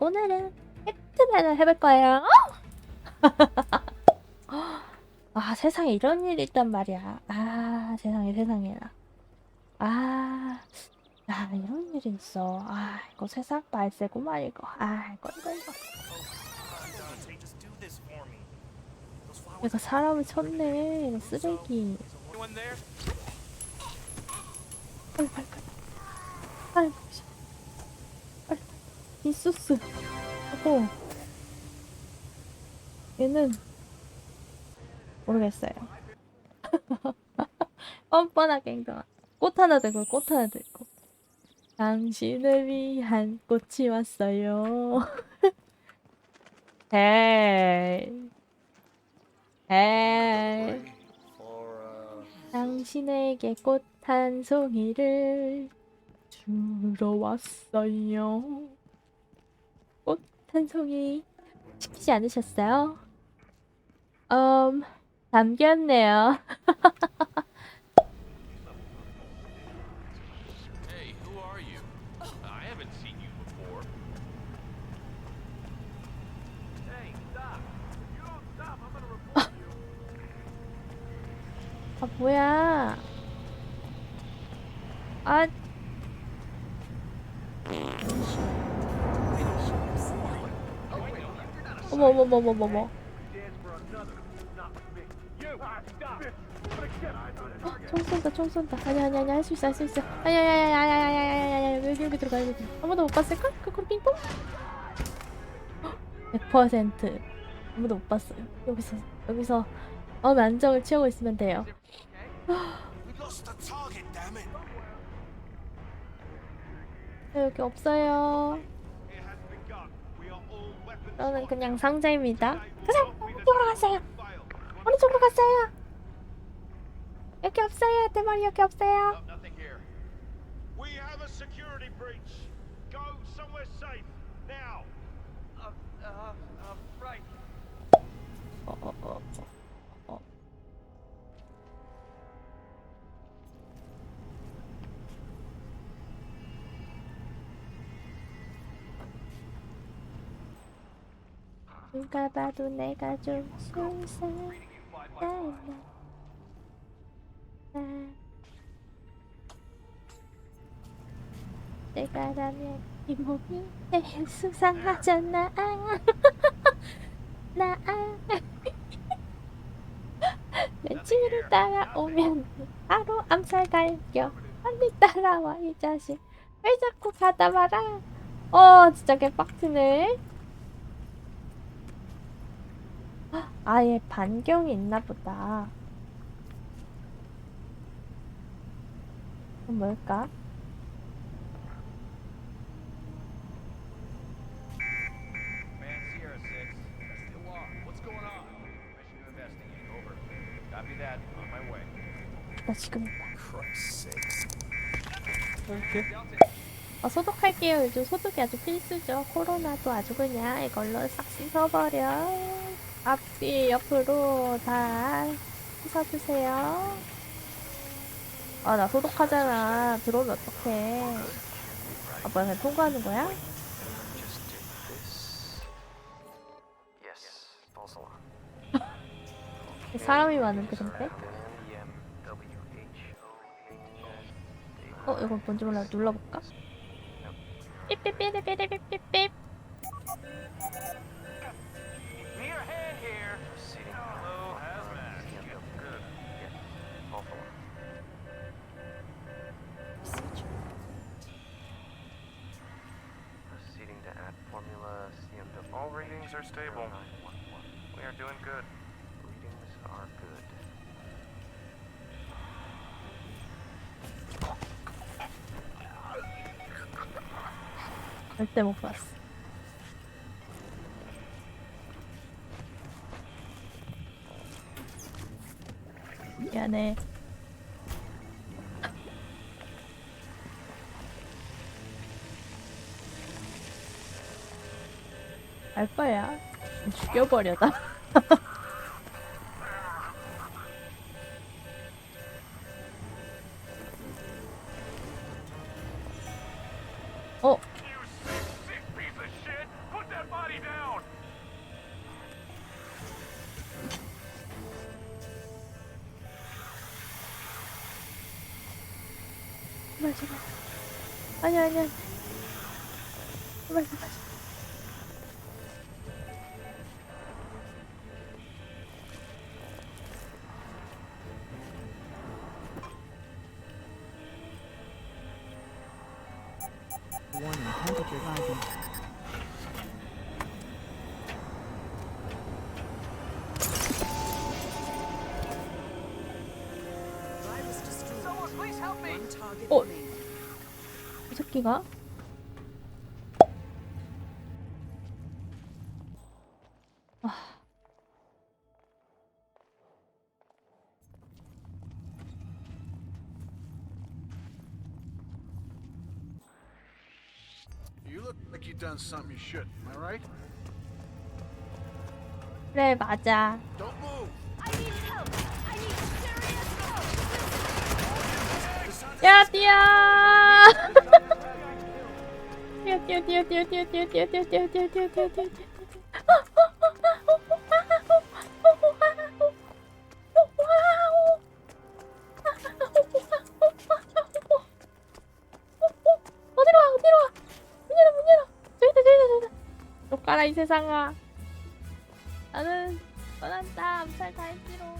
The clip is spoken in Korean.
오늘은 팩트맨을 해볼 거예요. 아 세상에 이런 일이 있단 말이야. 아 세상에 세상에나. 아, 아 이런 일이 있어. 아 이거 세상 말세구만 이거. 아 이거 이거 이거. 내가 사람을 쳤네. 쓰레기. 빨리 빨리. 빨리 빨리. 하고 얘는 모르겠어요. 뻔뻔하게 행동한. 꽃 하나 들고 꽃 하나 들고. 당신을 위한 꽃이 왔어요. 헤이. 헤이. 당신에게 꽃 한 송이를 주러 왔어요. 꽃한 송이 시키지 않으셨어요? 음, 담겼네요. Who are you? 어머, 어머, 어머, 어머, 어머. 어, 총 쏜다, 총 쏜다. 아니, 아니, 아니, 할 수 있어, 할 수 있어. 아니, 아니, 아니, 아니, 아니, 아니, 아니, 아니, 여기, 여기 들어가, 여기. 아무도 못 봤을까? 그거 빙뽕? 헉, 100% 아무도 못 봤어요. 여기서, 여기서 마음의 안정을 취하고 있으면 돼요. 저 여기 없어요. 저는 그냥 상자입니다. 가자! 이쪽으로 갔어요. 오른쪽으로 갔어요. 여기 없어요. 내 머리 여기 없어요. nothing here. We have a security breach. Go somewhere safe now. Uh, uh, uh, right. 어, 어, 어, 어, 누가 봐도 내가 좀 수상해 내가 라면 이 몸이 제일 수상하잖아. 나. 며칠을 따라오면 바로 암살 갈겨. 빨리 따라와 이 자식. 왜 자꾸 가다 말아 어 진짜 개빡치네 아예 반경이 있나 보다 뭘까? Man Sierra 6. Still on. What's going on? Mission to investigate. Over. Copy that. On my way. 나 지금 sakes. 어, 소독할게요. 요즘 소독이 아주 필수죠. 코로나도 아주 그냥 이걸로 싹 씻어버려. 앞뒤 옆으로 다 씻어주세요. 아, 나 소독하잖아. 들어오면 어떡해. 아, 뭐야, 그냥 통과하는 거야? 사람이 많은 그런데? 어, 이거 뭔지 몰라. 눌러볼까? 삐삐삐삐삐삐삐삐. Systems are stable. We are doing good. Readings are good. Like demo plus. Yeah, ne. 알바야. 죽여버려다. 어? 맞아 맞아 아니야 아니야 맞아 맞아 Warning, temperature rising. Someone please help me! One target Oh. remaining. 이 새끼가 look like you done something you shouldn't, am I right? 그래 맞아 Don't move! 야 뛰어 뛰어 뛰어 뛰어 뛰어 뛰어 뛰어 뛰어 뛰어 뛰어 뛰어 뛰어 뛰어 뛰어 이 세상아. 나는 떠난다 암살 다 했지롱